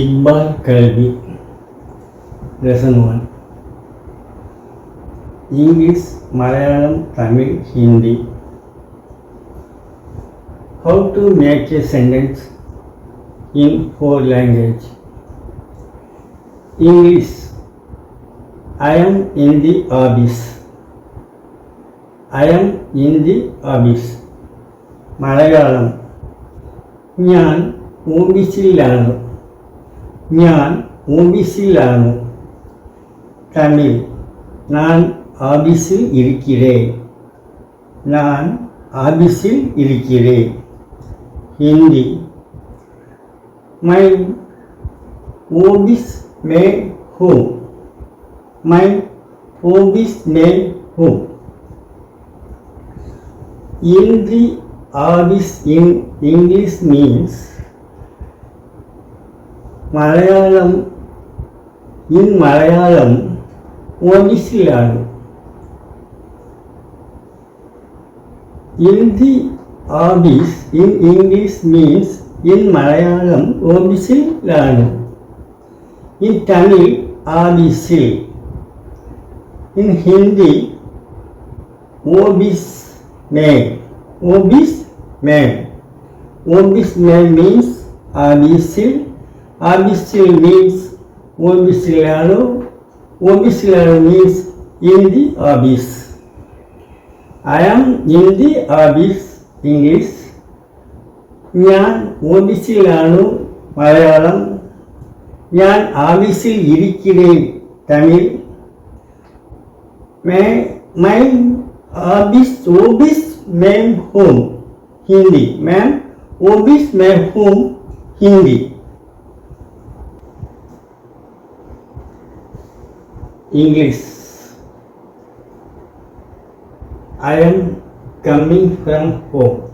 Iqbal Kalbi. Rasamohan English Malayalam Tamil Hindi. How to make a sentence in four language English I am in the office I am in the office Malayalam. ഞാൻ ഓഫീസിലാണ് ഞാൻ ഓഫീസിലാണ് തമിഴ് ഞാൻ ஆபீஸில் இருக்கிறேன் நான் ஆபீஸில் இருக்கிறேன் ஹிந்தி மை office May home my office May home in the office in English means Malayalam in Malayalam ഒഡിസിയിലാണ് In the Odis, in English means in Malayalam, Obisil Lanu. In Tamil, Adisil. In Hindi, Obis Man. Obis Man. Obis Man means Adisil Abishil means Omisilano. Omisilano means in the abyss. I am in the abyss, English. ഞാൻ ഒബിസിയിലാണ് മലയാളം ഞാൻ ആബിസിൽ ഇരിക്കുകയും Tamil. മേ my abyss, office മേം ഹോം ഹിന്ദി മേം office മേം ഹോം Hindi. English. I am coming from home.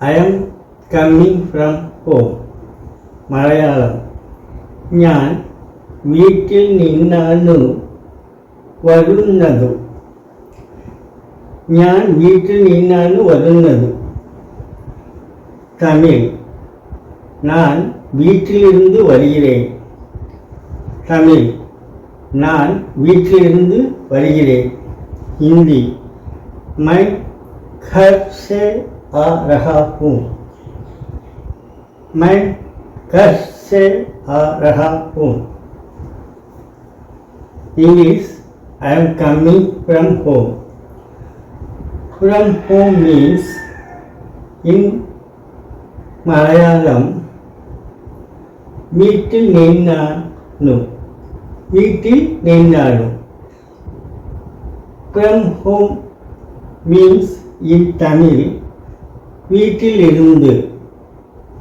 I am coming from home. Malayalam ഞാൻ വീട്ടിൽ നിന്നാണ് വരുന്നത് ഞാൻ വീട്ടിൽ നിന്നാണ് വരുന്നത് തമിഴ് ഞാൻ വീട്ടിലിരുന്ന് വരുகிறேன் തമിഴ് நான் வீட்டிலிருந்து வருகிறேன் हिंदी मैं घर से आ रहा हूँ मैं घर से आ रहा हूँ English I am coming from home from home means in Malayalam வீட்டில் நின்று വീട്ടിൽ നിന്നാണ് from home means in Tamil வீட்டில் இருந்து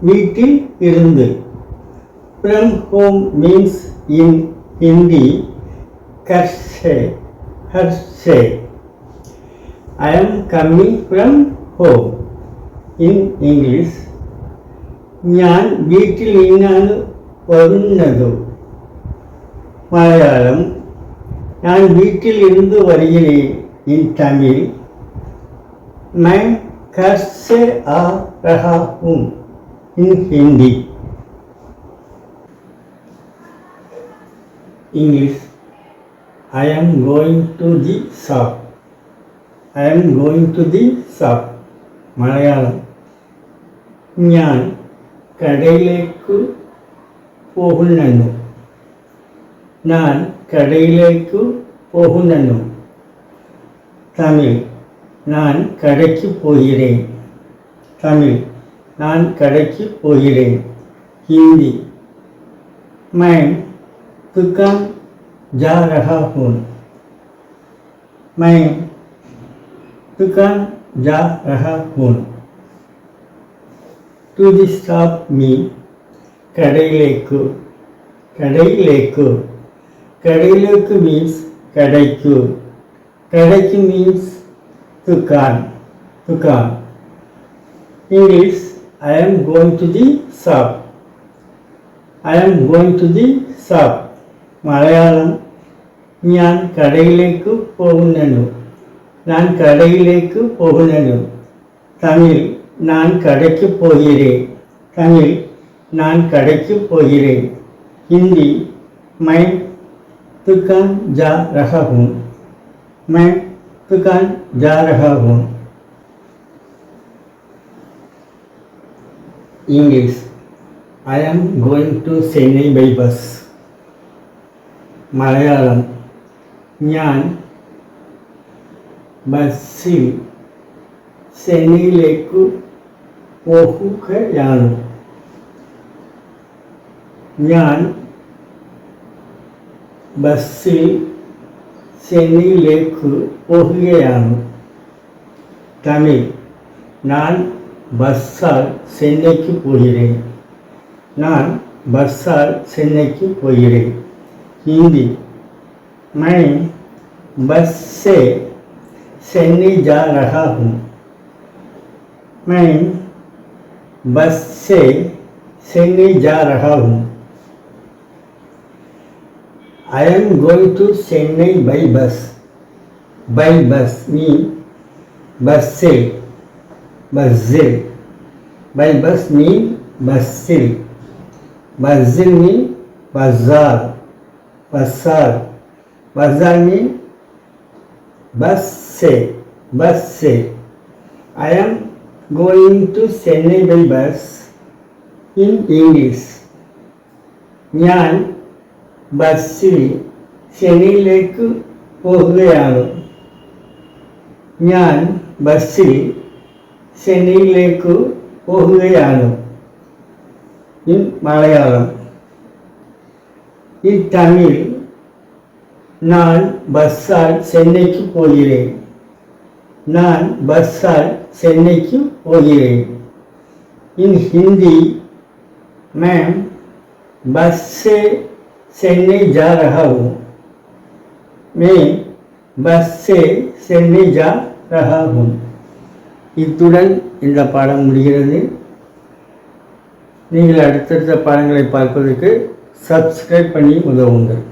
வீட்டில் இருந்து from home means in Hindi கர்ஷே ஹர்ஷே I am coming from home in English ഞാൻ വീട്ടിൽ നിന്നാണ് വരുന്നത് മലയാളം நான் வீட்டில் இருந்து வருகிறேன் இன் தமிழ் मैं घर से आ रहा हूँ in Hindi English I am going to the shop I am going to the shop Malayalam ഞാൻ കടയിലേക്ക് പോകുന്നു ഞാൻ കടയിലേക്ക് പോകുന്നു തമിഴ് ഞാൻ കടയ്ക്ക് പോയിരേൻ തമിഴ് ഞാൻ കടയ്ക്ക് പോയിരേൻ ഹിന്ദി मैं दुकान जा रहा हूँ मैं दुकान जा रहा हूँ टू दी शॉप मी കടയിലേക്ക് കടയിലേക്ക് கடலுக்கு மீன்ஸ் கடைக்கு கடைக்கு means துக்கான் துக்கான் English I am going to the shop I am going to the shop Malayalam ഞാൻ കടയിലേക്ക് പോകുന്നു ഞാൻ കടയിലേക്ക് പോകുന്നു തമിഴ് ഞാൻ കടയ്ക്ക് പോകിറേ തമിഴ് ഞാൻ കടയ്ക്ക് പോകിറേ ഹിന്ദി മൈ दुकान जा रहा हूँ मैं दुकान जा रहा हूँ English I am going to Chennai by bus Malayalam ഞാൻ ബസ്സിൽ ചെന്നൈയിലേക്ക് പോകുകയാണ് ഞാൻ ബസ്സിൽ ചെന്നൈയിലേക്ക് പോകുകയാണ് തമിഴ് ഞാൻ பஸ்ஸால் சென்னைக்கு போகிறேன் நான் பஸ்ஸால் சென்னைக்கு போகிறேன் हिंदी मैं बस से चेन्नई जा रहा हूँ मैं बस से चेन्नई जा रहा हूँ I am going to Chennai by bus. By bus mean bussil. Bussil. By bus mean bussil. Bussil mean bazaar. Bazaar. Bazaar mean bus se. Bus se. I am going to Chennai by bus in English. ബസ്സിൽ ശനിയിലേക്ക് പോവുകയാണ് ഞാൻ ബസ്സിൽ ശനിയിലേക്ക് പോവുകയാണ് in Malayalam ഈ തമിഴ് நான் பஸ்ஸால் சென்னைக்கு போகிறேன் நான் பஸ்ஸால் சென்னைக்கு போகிறேன் இன் ஹிந்தி மேம் பஸ்ஸே से चेन्नई जा रहा हूँ मैं பஸ் से சென்னை जा रहा हूँ இத்துடன் இந்த பாடம் முடிகிறது நீங்கள் அடுத்தடுத்த பாடங்களை பார்ப்பதற்கு சப்ஸ்கிரைப் பண்ணி உதவுங்கள்